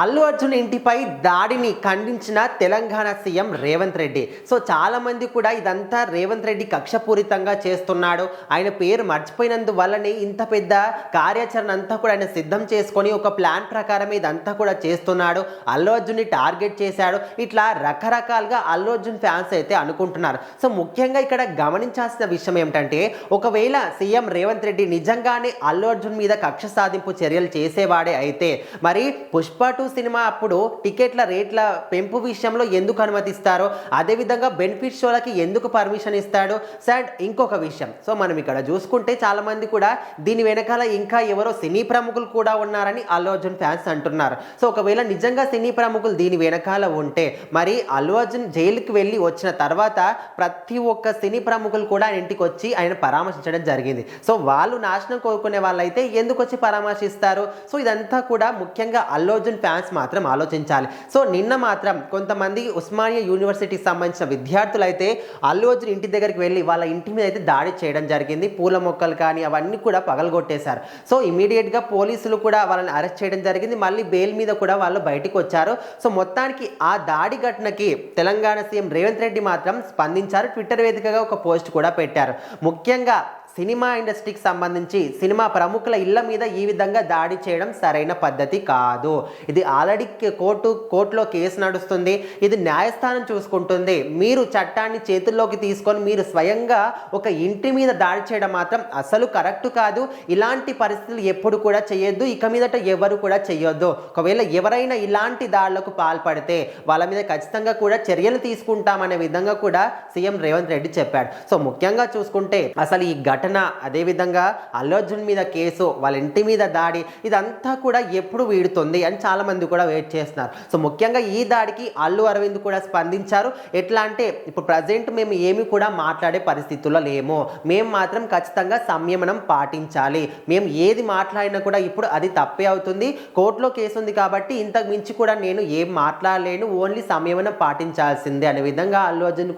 అల్లు అర్జున్ ఇంటిపై దాడిని ఖండించిన తెలంగాణ సీఎం రేవంత్ రెడ్డి. సో చాలామంది కూడా ఇదంతా రేవంత్ రెడ్డి కక్షపూరితంగా చేస్తున్నాడు. ఆయన పేరు మర్చిపోయినందువల్లనే ఇంత పెద్ద కార్యాచరణ అంతా కూడా ఆయన సిద్ధం చేసుకొని ఒక ప్లాన్ ప్రకారం ఇదంతా కూడా చేస్తున్నాడు. అల్లు అర్జున్ని టార్గెట్ చేశాడు. ఇట్లా రకరకాలుగా అల్లు అర్జున్ ఫ్యాన్స్ అయితే అనుకుంటున్నారు. సో ముఖ్యంగా ఇక్కడ గమనించాల్సిన విషయం ఏమిటంటే ఒకవేళ సీఎం రేవంత్ రెడ్డి నిజంగానే అల్లు అర్జున్ మీద కక్ష సాధింపు చర్యలు చేసేవాడే అయితే మరి పుష్ప టూ సినిమా అప్పుడు టికెట్ల రేట్ల పెంపు విషయంలో ఎందుకు అనుమతిస్తారో అదేవిధంగా బెనిఫిట్ షోలకి ఎందుకు పర్మిషన్ ఇస్తాడు? సార్ ఇంకొక విషయం. సో మనం ఇక్కడ చూసుకుంటే చాలామంది కూడా దీని వెనకాల ఇంకా ఎవరో సినీ ప్రముఖులు కూడా ఉన్నారని అల్లు అర్జున్ ఫ్యాన్స్ అంటున్నారు. సో ఒకవేళ నిజంగా సినీ ప్రముఖులు దీని వెనకాల ఉంటే మరి అల్లు అర్జున్ జైలుకి వెళ్ళి వచ్చిన తర్వాత ప్రతి ఒక్క సినీ ప్రముఖులు కూడా ఆయన ఇంటికి వచ్చి ఆయన పరామర్శించడం జరిగింది. సో వాళ్ళు నాశనం కోరుకునే వాళ్ళైతే ఎందుకు వచ్చి పరామర్శిస్తారు? సో ఇదంతా కూడా ముఖ్యంగా అల్లు అర్జున్ ఫ్యాన్స్ మాత్రం ఆలోచించాలి. సో నిన్న మాత్రం కొంతమంది ఉస్మానియా యూనివర్సిటీకి సంబంధించిన విద్యార్థులు అయితే అల్లు అర్జున్ ఇంటి దగ్గరికి వెళ్ళి వాళ్ళ ఇంటి మీద అయితే దాడి చేయడం జరిగింది. పూల మొక్కలు కానీ అవన్నీ కూడా పగలగొట్టేశారు. సో ఇమీడియట్గా పోలీసులు కూడా వాళ్ళని అరెస్ట్ చేయడం జరిగింది. మళ్ళీ బెయిల్ మీద కూడా వాళ్ళు బయటకు వచ్చారు. సో మొత్తానికి ఆ దాడి ఘటనకి తెలంగాణ సీఎం రేవంత్ రెడ్డి మాత్రం స్పందించారు. ట్విట్టర్ వేదికగా ఒక పోస్ట్ కూడా పెట్టారు. ముఖ్యంగా సినిమా ఇండస్ట్రీకి సంబంధించి సినిమా ప్రముఖుల ఇళ్ళ మీద ఈ విధంగా దాడి చేయడం సరైన పద్ధతి కాదు. ఇది ఆల్రెడీ కోర్టు కోర్టులో కేసు నడుస్తుంది. ఇది న్యాయస్థానం చూసుకుంటుంది. మీరు చట్టాన్ని చేతుల్లోకి తీసుకొని మీరు స్వయంగా ఒక ఇంటి మీద దాడి చేయడం మాత్రం అసలు కరెక్ట్ కాదు. ఇలాంటి పరిస్థితులు ఎప్పుడు కూడా చేయొద్దు. ఇక మీదట ఎవరు కూడా చేయొద్దు. ఒకవేళ ఎవరైనా ఇలాంటి దాడులకు పాల్పడితే వాళ్ళ మీద ఖచ్చితంగా కూడా చర్యలు తీసుకుంటామనే విధంగా కూడా సీఎం రేవంత్ రెడ్డి చెప్పాడు. సో ముఖ్యంగా చూసుకుంటే అసలు ఈ ఘటన అదేవిధంగా అల్లు అర్జున్ మీద కేసు వాళ్ళ ఇంటి మీద దాడి ఇదంతా కూడా ఎప్పుడు వీడుతుంది అని చాలామంది కూడా వెయిట్ చేస్తున్నారు. సో ముఖ్యంగా ఈ దాడికి అల్లు అరవింద్ కూడా స్పందించారు. ఎట్లా అంటే ఇప్పుడు ప్రజెంట్ మేము ఏమి కూడా మాట్లాడే పరిస్థితుల్లో లేము. మేము మాత్రం ఖచ్చితంగా సంయమనం పాటించాలి. మేము ఏది మాట్లాడినా కూడా ఇప్పుడు అది తప్పే అవుతుంది. కోర్టులో కేసు ఉంది కాబట్టి ఇంతకు మించి కూడా నేను ఏం మాట్లాడలేను. ఓన్లీ సంయమనం పాటించాల్సిందే అనే విధంగా అల్లు అర్జున్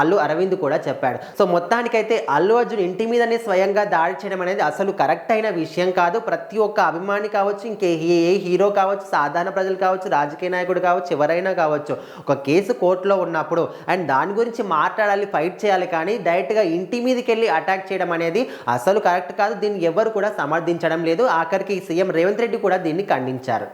అల్లు అరవింద్ కూడా చెప్పాడు. సో మొత్తానికైతే అల్లు అర్జున్ ఇంటి మీదనే స్వయంగా దాడి చేయడం అనేది అసలు కరెక్ట్ అయిన విషయం కాదు. ప్రతి ఒక్క అభిమాని కావచ్చు ఇంకే ఏ ఏ హీరో కావచ్చు సాధారణ ప్రజలు కావచ్చు రాజకీయ నాయకుడు కావచ్చు ఎవరైనా కావచ్చు ఒక కేసు కోర్టులో ఉన్నప్పుడు అండ్ దాని గురించి మాట్లాడాలి ఫైట్ చేయాలి కానీ డైరెక్ట్గా ఇంటి మీదకి వెళ్ళి అటాక్ చేయడం అనేది అసలు కరెక్ట్ కాదు. దీన్ని ఎవరు కూడా సమర్థించడం లేదు. ఆఖరికి సీఎం రేవంత్ రెడ్డి కూడా దీన్ని ఖండించారు.